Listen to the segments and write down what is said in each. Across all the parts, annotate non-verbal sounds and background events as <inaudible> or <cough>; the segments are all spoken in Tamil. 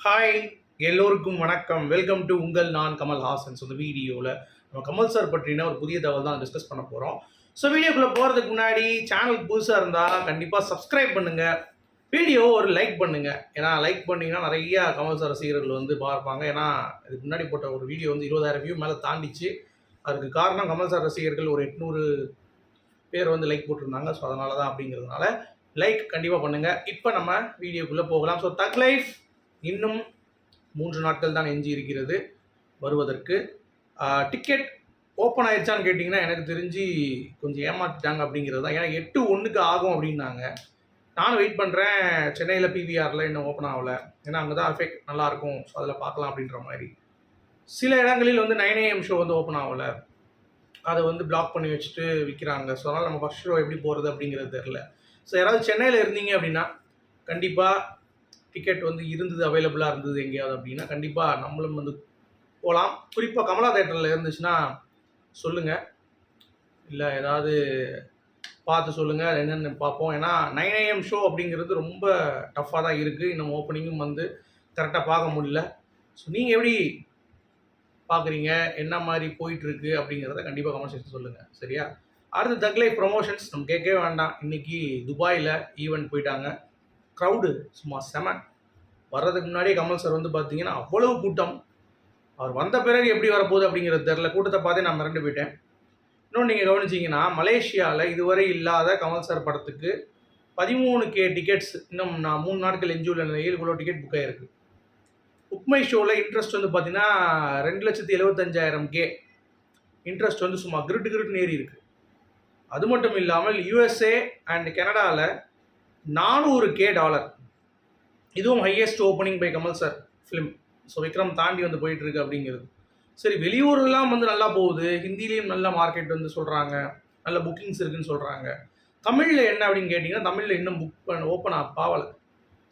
ஹாய் எல்லோருக்கும் வணக்கம். வெல்கம் டு உங்கள் நான் கமல் ஹாசன் ஸோ இந்த வீடியோவில் நம்ம கமல் சார் பற்றின ஒரு புதிய தகவல் தான் டிஸ்கஸ் பண்ண போகிறோம் ஸோ வீடியோக்குள்ளே போகிறதுக்கு முன்னாடி சேனல் புதுசாக இருந்தால் கண்டிப்பாக சப்ஸ்கிரைப் பண்ணுங்கள் வீடியோ ஒரு லைக் பண்ணுங்கள் ஏன்னா லைக் பண்ணிங்கன்னா நிறையா கமல் சார் ரசிகர்கள் வந்து பார்ப்பாங்க. ஏன்னா இதுக்கு முன்னாடி போட்ட ஒரு வீடியோ வந்து இருபதாயிரம் வியூ மேலே தாண்டிச்சு. அதுக்கு காரணம் கமல் சார் ரசிகர்கள் ஒரு எட்நூறு பேர் வந்து லைக் போட்டிருந்தாங்க. ஸோ அதனால தான் அப்படிங்கிறதுனால லைக் கண்டிப்பாக பண்ணுங்கள் இப்போ நம்ம வீடியோக்குள்ளே போகலாம். ஸோ தக் லைஃப் இன்னும் மூன்று நாட்கள் தான் எஞ்சி இருக்கிறது வருவதற்கு. டிக்கெட் ஓப்பன் ஆயிடுச்சான்னு கேட்டிங்கன்னா எனக்கு தெரிஞ்சு கொஞ்சம் ஏமாற்றிட்டாங்க அப்படிங்கிறது தான். ஏன்னா எட்டு ஒன்றுக்கு ஆகும் அப்படின்னாங்க. நானும் வெயிட் பண்ணுறேன் சென்னையில் பிவிஆரில் இன்னும் ஓப்பன் ஆகலை. ஏன்னா அங்கே தான் எஃபெக்ட் நல்லாயிருக்கும். ஸோ அதில் பார்க்கலாம் அப்படின்ற மாதிரி. சில இடங்களில் வந்து நைன் ஏஎம் ஷோ வந்து ஓப்பன் ஆகலை. அதை வந்து பிளாக் பண்ணி வச்சுட்டு விற்கிறாங்க ஸோ அதனால் நம்ம ஃபஸ்ட் ஷோ எப்படி போகிறது அப்படிங்கிறது தெரில ஸோ யாராவது சென்னையில் இருந்தீங்க அப்படின்னா கண்டிப்பாக டிக்கெட் வந்து இருந்தது அவைலபிளாக இருந்தது எங்கேயாவது அப்படின்னா கண்டிப்பாக நம்மளும் வந்து போகலாம் குறிப்பாக கமலா தேட்டரில் இருந்துச்சுன்னா சொல்லுங்கள் இல்லை ஏதாவது பார்த்து சொல்லுங்கள் என்னென்னு பார்ப்போம். ஏன்னா நைன் ஏஎம் ஷோ அப்படிங்கிறது ரொம்ப டஃப்பாக தான் இருக்குது இன்னும் ஓப்பனிங்கும் வந்து கரெக்டாக பார்க்க முடியல. ஸோ நீங்கள் எப்படி பார்க்குறீங்க? என்ன மாதிரி போயிட்டுருக்கு அப்படிங்கிறத கண்டிப்பாக கமெண்ட் செக்ஷன் சொல்லுங்கள் சரியா? அடுத்து தக்லை ப்ரொமோஷன்ஸ் நம்ம கேட்கவே வேண்டாம். இன்றைக்கி துபாயில் ஈவெண்ட் போயிட்டாங்க. க்ரௌடு சும்மா செம. வர்றதுக்கு முன்னாடியே கமல் சார் வந்து பார்த்தீங்கன்னா அவ்வளவு கூட்டம். அவர் வந்த பிறகு எப்படி வரப்போகுது அப்படிங்கிறது தெரில கூட்டத்தை பார்த்தே நான் மிரண்டு போயிட்டேன். இன்னொன்று நீங்கள் கவனிச்சிங்கன்னா மலேசியாவில் இதுவரை இல்லாத கமல் சார் படத்துக்கு பதிமூணு கே டிக்கெட்ஸ் இன்னும் நான் மூணு நாட்கள் எஞ்சியுள்ள நிலையில் இவ்வளோ டிக்கெட் புக் ஆகிருக்கு உக்மை ஷோவில் இன்ட்ரெஸ்ட் வந்து பார்த்தீங்கன்னா ரெண்டு லட்சத்தி எழுபத்தஞ்சாயிரம் கே இன்ட்ரெஸ்ட் வந்து சும்மா கிருட்டு கிருட்டுன்னு நேரி இருக்குது அது மட்டும் இல்லாமல் யூஎஸ்ஏ அண்ட் கனடாவில் நானூறு கே டாலர். இதுவும் highest opening by Kamal sir film so Vikram தாண்டி வந்து போயிட்டுருக்கு அப்படிங்கிறது. சரி வெளியூர்லாம் வந்து நல்லா போகுது. ஹிந்திலையும் நல்ல மார்க்கெட் வந்து சொல்கிறாங்க நல்ல புக்கிங்ஸ் இருக்குன்னு சொல்கிறாங்க தமிழில் என்ன அப்படின்னு கேட்டிங்கன்னா தமிழில் இன்னும் புக் பண்ண ஓப்பன் ஆகலை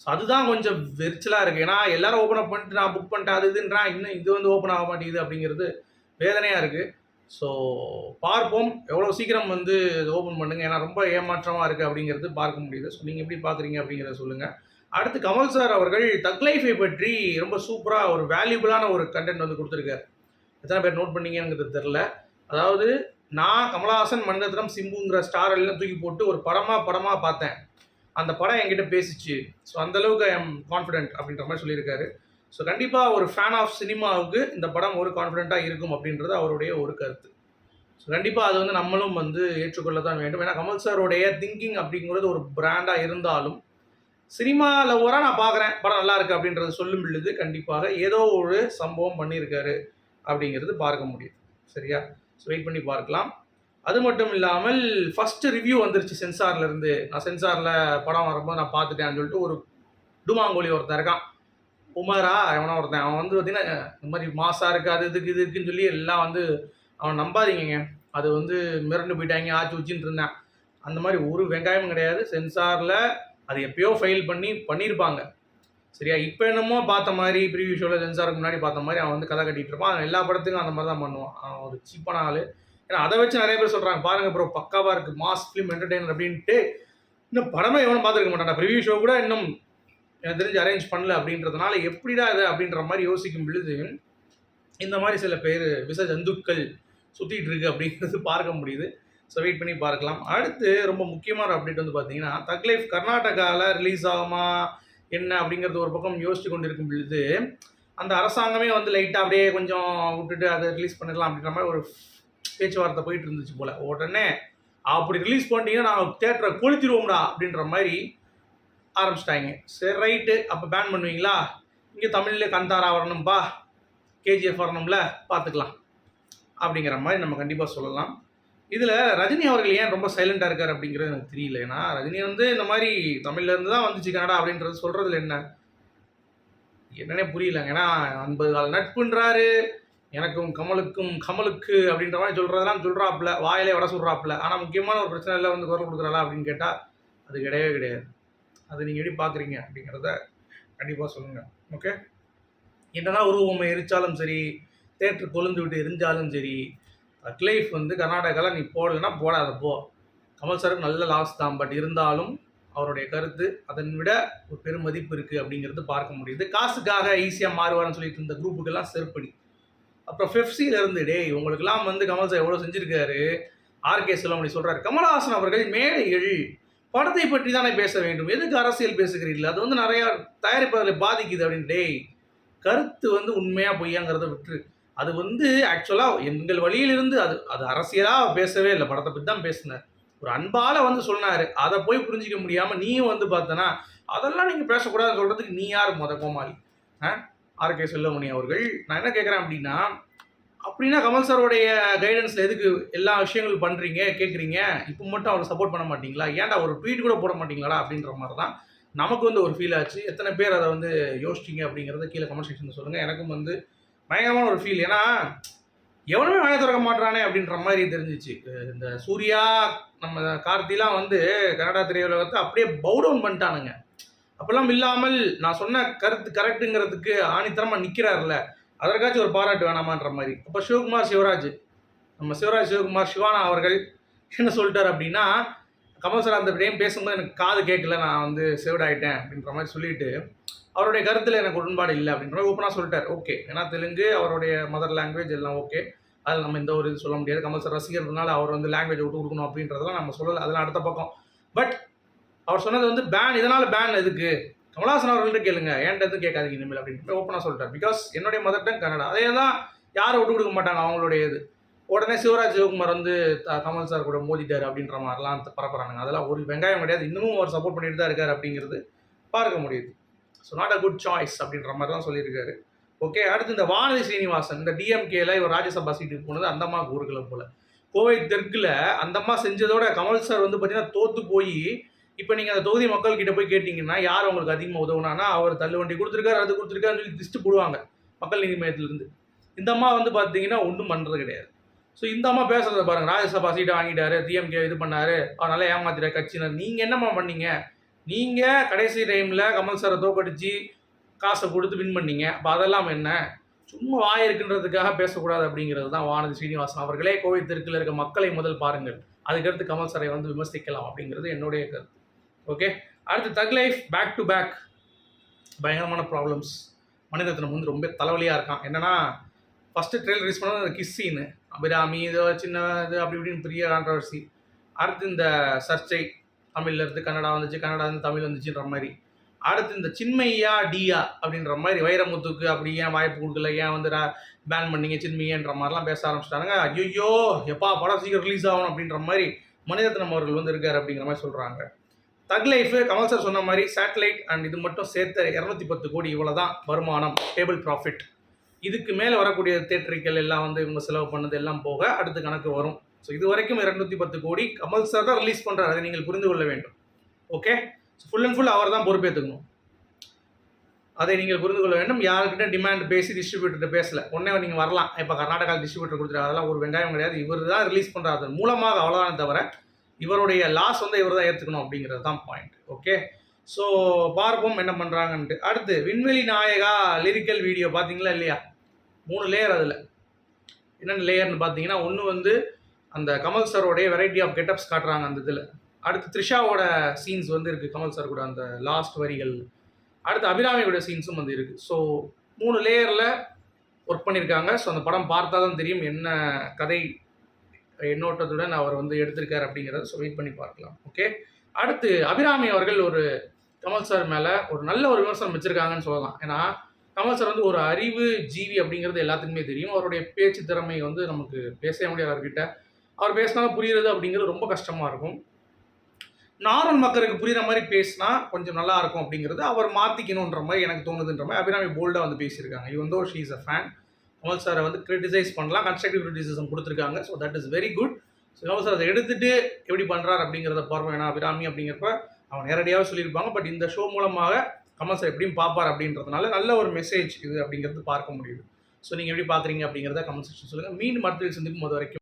ஸோ அதுதான் கொஞ்சம் வெறிச்சலாக இருக்குது ஏன்னா எல்லாரும் ஓப்பன் அப் பண்ணிட்டு நான் புக் பண்ணிட்டேன் அது இதுன்றான். இன்னும் இது வந்து ஓப்பன் ஆக மாட்டேங்குது அப்படிங்கிறது வேதனையாக இருக்குது ஸோ பார்ப்போம். எவ்வளோ சீக்கிரம் வந்து ஓப்பன் பண்ணுங்கள் ஏன்னா ரொம்ப ஏமாற்றமாக இருக்குது அப்படிங்கிறது பார்க்க முடியுது. ஸோ நீங்கள் எப்படி பார்க்குறீங்க அப்படிங்கிறத சொல்லுங்கள் அடுத்து கமல் சார் அவர்கள் தக் லைஃபை பற்றி ரொம்ப சூப்பராக ஒரு வேல்யூபிளான ஒரு கண்டென்ட் வந்து கொடுத்துருக்காரு. எத்தனை பேர் நோட் பண்ணீங்கங்கிறது தெரில அதாவது நான் கமலஹாசன் மணிரத்னம் சிம்புங்கிற ஸ்டார் எல்லாம் தூக்கி போட்டு ஒரு படமாக படமாக பார்த்தேன். அந்த படம் என்கிட்ட பேசிச்சு. ஸோ அந்தளவுக்கு ஐ எம் கான்ஃபிடென்ட் அப்படின்ற மாதிரி சொல்லியிருக்காரு. ஸோ கண்டிப்பாக ஒரு ஃபேன் ஆஃப் சினிமாவுக்கு இந்த படம் ஒரு கான்ஃபிடென்ட்டாக இருக்கும் அப்படின்றது அவருடைய ஒரு கருத்து. ஸோ கண்டிப்பாக அது வந்து நம்மளும் வந்து ஏற்றுக்கொள்ள தான் வேண்டும். ஏன்னா கமல் சாருடைய திங்கிங் அப்படிங்கிறது ஒரு பிராண்டாக இருந்தாலும் சினிமாவில் வர நான் பார்க்குறேன் படம் நல்லா இருக்குது அப்படின்றது சொல்லும் பொழுது கண்டிப்பாக ஏதோ ஒரு சம்பவம் பண்ணியிருக்காரு அப்படிங்கிறது பார்க்க முடியும். சரியா? ஸோ வெயிட் பண்ணி பார்க்கலாம். அது மட்டும் இல்லாமல் ஃபஸ்ட்டு ரிவ்யூ வந்துருச்சு சென்சார்லேருந்து நான் சென்சாரில் படம் வரும்போது நான் பார்த்துட்டேன்னு சொல்லிட்டு ஒரு டுமாங்கோலி ஒருத்தன் இருக்கான். உமரா எவனோ ஒருத்தன். அவன் வந்து பார்த்தீங்கன்னா இந்த மாதிரி மாசாக இருக்குது அது இதுக்கு இது இருக்குன்னு சொல்லி எல்லாம் வந்து அவன் நம்பாதீங்க அது வந்து மிரண்டு போயிட்டாங்க ஆச்சு வச்சுட்டு இருந்தேன். அந்த மாதிரி ஒரு வெங்காயமும் கிடையாது. சென்சாரில் அது எப்பயோ ஃபைல் பண்ணி பண்ணியிருப்பாங்க சரியா? இப்போ என்னமோ பார்த்த மாதிரி ப்ரீவியூ ஷோவில் சென்சாருக்கு முன்னாடி பார்த்த மாதிரி அவன் வந்து கதை கட்டிகிட்டு இருப்பான். அவன் எல்லா படத்துக்கும் அந்த மாதிரி தான் பண்ணுவான். அவன் ஒரு சீப்பான ஆள். ஏன்னா அதை வச்சு நிறைய பேர் சொல்கிறாங்க பாருங்கள் ப்ரோ பக்காவாக இருக்குது மாஸ் ஃபிலிம் என்டர்டெய்னர் அப்படின்ட்டு. இன்னும் படமே எவனும் பார்த்துருக்க மாட்டான் ப்ரிவியூ ஷோ கூட இன்னும் எனக்கு தெரிஞ்சு அரேஞ்ச் பண்ணல அப்படின்றதுனால எப்படிடா இது அப்படின்ற மாதிரி யோசிக்கும் பொழுது இந்த மாதிரி சில பேர் விச ஜந்துக்கள் சுற்றிட்டு இருக்கு அப்படிங்கிறது <laughs> பார்க்க முடியுது. ஸோ வெயிட் பண்ணி பார்க்கலாம். அடுத்து ரொம்ப முக்கியமான அப்டேட் வந்து பார்த்தீங்கன்னா தக்லைஃப் கர்நாடகாவில் ரிலீஸ் ஆகுமா என்ன அப்படிங்கிறது ஒரு பக்கம் யோசிச்சு கொண்டு இருக்கும் பொழுது அந்த அரசாங்கமே வந்து லைட்டாக அப்படியே கொஞ்சம் விட்டுட்டு அதை ரிலீஸ் பண்ணிடலாம் அப்படின்ற மாதிரி ஒரு பேச்சுவார்த்தை போயிட்டு இருந்துச்சு போல். உடனே அப்படி ரிலீஸ் பண்ணிட்டீங்கன்னா நாங்கள் தேட்டரை கொளுத்திடுவோம்டா அப்படின்ற மாதிரி ஆரம்பிச்சிட்டாங்க. சரி ரைட்டு அப்போ பேன் பண்ணுவீங்களா? இங்கே தமிழில் கந்தாரா வரணும்பா கேஜிஎஃப் வரணும்ல பார்த்துக்கலாம். அப்படிங்கிற மாதிரி நம்ம கண்டிப்பாக சொல்லலாம். இதில் ரஜினி அவர்கள் ஏன் ரொம்ப சைலண்டாக இருக்கார் அப்படிங்கிறது எனக்கு தெரியல. ஏன்னா ரஜினி வந்து இந்த மாதிரி தமிழ்லேருந்து தான் வந்துச்சு கனடா அப்படின்றது சொல்கிறதுல என்ன? என்னன்னே புரியலங்க. ஏன்னா ஐம்பது கால நட்புன்றாரு. எனக்கும் கமலுக்கும் கமலுக்கு அப்படின்ற மாதிரி சொல்கிறதெல்லாம் சொல்கிறாப்புல வாயிலே வட சொல்கிறாப்புல ஆனால் முக்கியமான ஒரு பிரச்சனை இல்லை வந்து குரல் கொடுக்குறாளா அப்படின்னு கேட்டால் அது கிடையவே கிடையாது. அதை நீங்கள் எப்படி பார்க்குறீங்க அப்படிங்கிறத கண்டிப்பாக சொல்லுங்கள் ஓகே என்னதான் உருவமை எரிச்சாலும் சரி தேட்டர் கொழுந்து விட்டு எரிஞ்சாலும் சரி தக் லைஃப் வந்து கர்நாடகாவில் நீ போடலைன்னா போடாத போ. கமல் சாருக்கு நல்ல லாஸ் தான் பட் இருந்தாலும் அவருடைய கருத்து அதன் விட ஒரு பெரும் மதிப்பு இருக்குது அப்படிங்கிறது பார்க்க முடியுது. காசுக்காக ஈஸியாக மாறுவார்னு சொல்லிட்டு இருந்த குரூப்புக்கெல்லாம் செருப்படி. அப்புறம் ஃபெஃப்சியில் இருந்து டேய் உங்களுக்கெல்லாம் வந்து கமல் சார் எவ்வளோ செஞ்சுருக்காரு? ஆர்கே செல்வமணி சொல்கிறாரு கமல்ஹாசன் அவர்கள் மேடையில் படத்தை பற்றி தானே பேச வேண்டும்? எதுக்கு அரசியல் பேசுகிறீர்கள்? அது வந்து நிறையா தயாரிப்பாளர்களை பாதிக்குது அப்படின்னு. டேய் கருத்து வந்து உண்மையாக பொய்யாங்கிறத விட்டுரு. அது வந்து ஆக்சுவலாக எங்கள் வழியிலிருந்து அது அது அரசியலாக பேசவே இல்லை. படத்தை பற்றி தான் பேசினார். ஒரு அன்பால் வந்து சொன்னார். அதை போய் புரிஞ்சிக்க முடியாமல் நீயும் வந்து பார்த்தனா அதெல்லாம் நீங்கள் பேசக்கூடாதுன்னு சொல்கிறதுக்கு நீ யார் மொத கோமாளி? ஆ? ஆர்கே செல்லமணி அவர்கள். நான் என்ன கேட்குறேன் அப்படின்னா அப்படின்னா கமல் சாரோடைய கைடன்ஸில் எதுக்கு எல்லா விஷயங்களும் பண்ணுறீங்க கேட்குறீங்க இப்போ மட்டும் அவரை சப்போர்ட் பண்ண மாட்டீங்களா? ஏன்டா ஒரு ட்வீட் கூட போட மாட்டீங்களா அப்படின்ற மாதிரி தான் நமக்கு வந்து ஒரு ஃபீல் ஆச்சு. எத்தனை பேர் அதை வந்து யோசிச்சிங்க அப்படிங்கிறத கீழே கமெண்ட் செக்ஷனில் சொல்லுங்கள் எனக்கும் வந்து பயங்கரமான ஒரு ஃபீல் ஏன்னா எவனுமே வாய திறக்க மாட்டானே அப்படின்ற மாதிரி தெரிஞ்சிச்சு. இந்த சூர்யா நம்ம கார்த்திலாம் வந்து கனடா திரையுலகத்தை அப்படியே பவுடவுன் பண்ணிட்டானுங்க. அப்பெல்லாம் இல்லாமல் நான் சொன்ன கருத்து கரெக்டுங்கிறதுக்கு ஆணித்தரமாக நிற்கிறாருல அதற்காச்சும் ஒரு பாராட்டு வேணாமான்ற மாதிரி. அப்போ சிவகுமார் சிவராஜ் நம்ம சிவராஜ் சிவகுமார் சிவானா அவர்கள் என்ன சொல்லிட்டார் அப்படின்னா கமல் சார் அந்த டைம் பேசும்போது எனக்கு காது கேட்கல நான் வந்து செவிடாயிட்டேன் அப்படின்ற மாதிரி சொல்லிட்டு அவருடைய கருத்தில் எனக்கு உடன்பாடு இல்லை அப்படின்ற மாதிரி ஓப்பனாக சொல்லிட்டார். ஓகே ஏன்னா தெலுங்கு அவருடைய மதர் லாங்குவேஜ் எல்லாம் ஓகே அதில் நம்ம எந்த ஒரு இது சொல்ல முடியாது. கமல் சார் ரசிக்கிறதுனால அவர் வந்து லாங்குவேஜ் விட்டு கொடுக்கணும் அப்படின்றதெல்லாம் நம்ம சொல்லலை. அதெல்லாம் அடுத்த பக்கம். பட் அவர் சொன்னது வந்து பேன் இதனால் பேன் எதுக்கு? கமலஹாசன் அவர்கள்ட்ட கேளுங்க. ஏன்ட்ட எதுவும் கேட்காதீங்க இனிமேல் அப்படின்னு. ஓப்பனாக சொல்லிட்டார். பிகாஸ் என்னுடைய மதர் டங் கன்னடா. அதே தான் யாரும் விட்டு கொடுக்க மாட்டாங்க அவங்களுடைய இது. உடனே சிவராஜ் சிவகுமார் வந்து த- கமல் சார் கூட மோதிட்டார் அப்படின்ற மாதிரிலாம் பரப்புறானுங்க. அதெல்லாம் ஒரு வெங்காயம் கிடையாது. இன்னமும் அவர் சப்போர்ட் பண்ணிட்டு தான் இருக்கார் அப்படிங்கிறது பார்க்க முடியுது. So not a good choice அப்படின்ற மாதிரி தான் சொல்லியிருக்காரு. ஓகே அடுத்து இந்த வானதி ஸ்ரீனிவாசன் இந்த டிஎம்கேல இவர் ராஜ்யசபா சீட்டுக்கு போனது அந்தம்மா ஊர்களை போல. கோவை தெற்கில் அந்தம்மா செஞ்சதோட கமல் சார் வந்து பார்த்தீங்கன்னா தோத்து போய் இப்போ நீங்கள் அந்த தொகுதி மக்கள் கிட்ட போய் கேட்டிங்கன்னா யார் உங்களுக்கு அதிகமாக உதவுனானா அவர் தள்ளுவண்டி கொடுத்துருக்காரு அது கொடுத்துருக்காருன்னு சொல்லி லிஸ்ட்டு போடுவாங்க மக்கள் நீதி மையத்திலிருந்து. இந்த அம்மா வந்து பார்த்தீங்கன்னா ஒன்றும் பண்ணுறது கிடையாது. ஸோ இந்த அம்மா பேசுகிறத பாருங்கள் ராஜ்யசபா சீட்டை வாங்கிட்டாரு டிஎம்கே இது பண்ணாரு அவர் நல்லா ஏமாத்திட்டார் கட்சியினர். நீங்கள் என்னம்மா பண்ணீங்க? நீங்கள் கடைசி டைமில் கமல் சாரை தோக்கடிச்சு காசை கொடுத்து வின் பண்ணீங்க. அப்போ அதெல்லாம் என்ன? சும்மா வாய் இருக்குன்றதுக்காக பேசக்கூடாது அப்படிங்கிறது தான் வானதி ஸ்ரீனிவாசன் அவர்களே கோவை தெற்கில் இருக்க மக்களை முதல் பாருங்கள். அதுக்கடுத்து கமல் சாரை வந்து விமர்சிக்கலாம் அப்படிங்கிறது என்னுடைய கருத்து. ஓகே அடுத்து thug life back to back பயங்கரமான ப்ராப்ளம்ஸ் மனிதத்தினம் வந்து ரொம்ப தலைவலியாக இருக்கான். என்னென்னா ஃபஸ்ட்டு ட்ரெயில் ரிலீஸ் பண்ணது அந்த கிஸ் சீனு அபிராமி இது சின்ன இது அப்படி இப்படின்னு பெரிய கான்ட்ரவர்சி அடுத்து இந்த சர்ச்சை தமிழ்ல இருந்து கன்னடா வந்துச்சு கன்னடா இருந்து தமிழ் வந்துச்சுன்ற மாதிரி. அடுத்து இந்த சின்மையா டியா அப்படின்ற மாதிரி வைரமுத்துக்கு அப்படி ஏன் வாய்ப்பு கொடுக்கல? ஏன் வந்து பேன் பண்ணீங்க சின்மையன்ற மாதிரிலாம் பேச ஆரம்பிச்சிட்டாங்க ஐயோ எப்பா படம் சீக்கிரம் ரிலீஸ் ஆகணும் அப்படின்ற மாதிரி மனிதத்தினம் அவர்கள் வந்து இருக்கார் அப்படிங்கிற மாதிரி சொல்கிறாங்க தக் லைஃப் கமல் சார் சொன்ன மாதிரி சேட்டலைட் அண்ட் இது மட்டும் சேர்த்து இரநூத்தி பத்து கோடி இவ்வளோ தான் வருமானம் டேபிள் ப்ராஃபிட் இதுக்கு மேலே வரக்கூடிய தேட்டரிக்கல் எல்லாம் வந்து இவங்க செலவு பண்ணது எல்லாம் போக அடுத்த கணக்கு வரும். ஸோ இது வரைக்கும் இரநூத்தி பத்து கோடி. கமல் சார் தான் ரிலீஸ் பண்ணுறாரு அதை நீங்கள் புரிந்து கொள்ள வேண்டும். ஓகே ஃபுல் அண்ட் ஃபுல் அவர் தான் பொறுப்பேற்றுக்கணும் அதை நீங்கள் புரிந்து கொள்ள வேண்டும். யாருக்கிட்ட டிமாண்ட் பேசி டிஸ்ட்ரிபியூட்டர் பேசல. உடனே நீங்கள் வரலாம். இப்போ கர்நாடகா டிஸ்ட்ரிபியூட்டர் கொடுத்துருக்காங்க அதெல்லாம் ஒரு வெங்காயம் கிடையாது. இவர் தான் ரிலீஸ் பண்ணுறாரு மூலமாக அவ்வளோதானே தவிர இவருடைய லாஸ் வந்து இவர் தான் ஏற்றுக்கணும் அப்படிங்கிறது தான் பாயிண்ட் ஓகே ஸோ பார்ப்போம் என்ன பண்ணுறாங்கன்ட்டு அடுத்து விண்வெளி நாயகா லிரிக்கல் வீடியோ பார்த்தீங்களா இல்லையா? மூணு லேயர் அதில். என்னென்ன லேயர்னு பார்த்தீங்கன்னா ஒன்று வந்து அந்த கமல் சாரோடைய வெரைட்டி ஆஃப் கெட்டப்ஸ் காட்டுறாங்க அந்த இதில். அடுத்து த்ரிஷாவோட சீன்ஸ் வந்து இருக்குது கமல் சார் கூட அந்த லாஸ்ட் வரிகள். அடுத்து அபிராமியோட சீன்ஸும் வந்து இருக்குது ஸோ மூணு லேயரில் ஒர்க் பண்ணியிருக்காங்க ஸோ அந்த படம் பார்த்தா தான் தெரியும் என்ன கதை எண்ணோட்டத்துடன் அவர் வந்து எடுத்திருக்காரு அப்படிங்கிறத ஸோ வெயிட் பண்ணி பார்க்கலாம். ஓகே அடுத்து அபிராமி அவர்கள் ஒரு கமல் சார் மேலே ஒரு நல்ல ஒரு விமர்சனம் வச்சுருக்காங்கன்னு சொல்லலாம். ஏன்னா கமல் சார் வந்து ஒரு அறிவு ஜீவி அப்படிங்கிறது எல்லாத்துக்குமே தெரியும். அவருடைய பேச்சு திறமை வந்து நமக்கு பேசவே முடியாது அவர்கிட்ட. அவர் பேசினாலும் புரியுறது அப்படிங்கிறது ரொம்ப கஷ்டமாக இருக்கும். நார்மல் மக்களுக்கு புரியுற மாதிரி பேசினா கொஞ்சம் நல்லா இருக்கும் அப்படிங்கிறது அவர் மாற்றிக்கணுன்ற மாதிரி எனக்கு தோணுதுன்ற மாதிரி அபிராமி போல்டாக வந்து பேசியிருக்காங்க. இவன் though she is a fan Kamal சாரை வந்து கிரிட்டிசைஸ் பண்ணலாம். கன்ஸ்ட்ரக்டிவ் கிரிட்டிசிசம் கொடுத்துருக்காங்க. So that is very good so Kamal sir அதை எடுத்துட்டு எப்படி பண்ணுறாரு அப்படிங்கிறத பார்ப்போம் ஏன்னா அபிராமி அப்படிங்கிறப்ப அவன் நேரடியாக சொல்லியிருப்பாங்க. பட் இந்த ஷோ மூலமாக கமல் சார் எப்படியும் பார்ப்பார் அப்படின்றதுனால நல்ல ஒரு மெசேஜ் இது அப்படிங்கிறது பார்க்க முடியுது. ஸோ நீங்கள் எப்படி பார்க்குறீங்க அப்படிங்கிறத கமெண்ட் செக்ஷன் சொல்லுங்கள் மீன் மருத்துவ சந்திக்கும் போது வரைக்கும்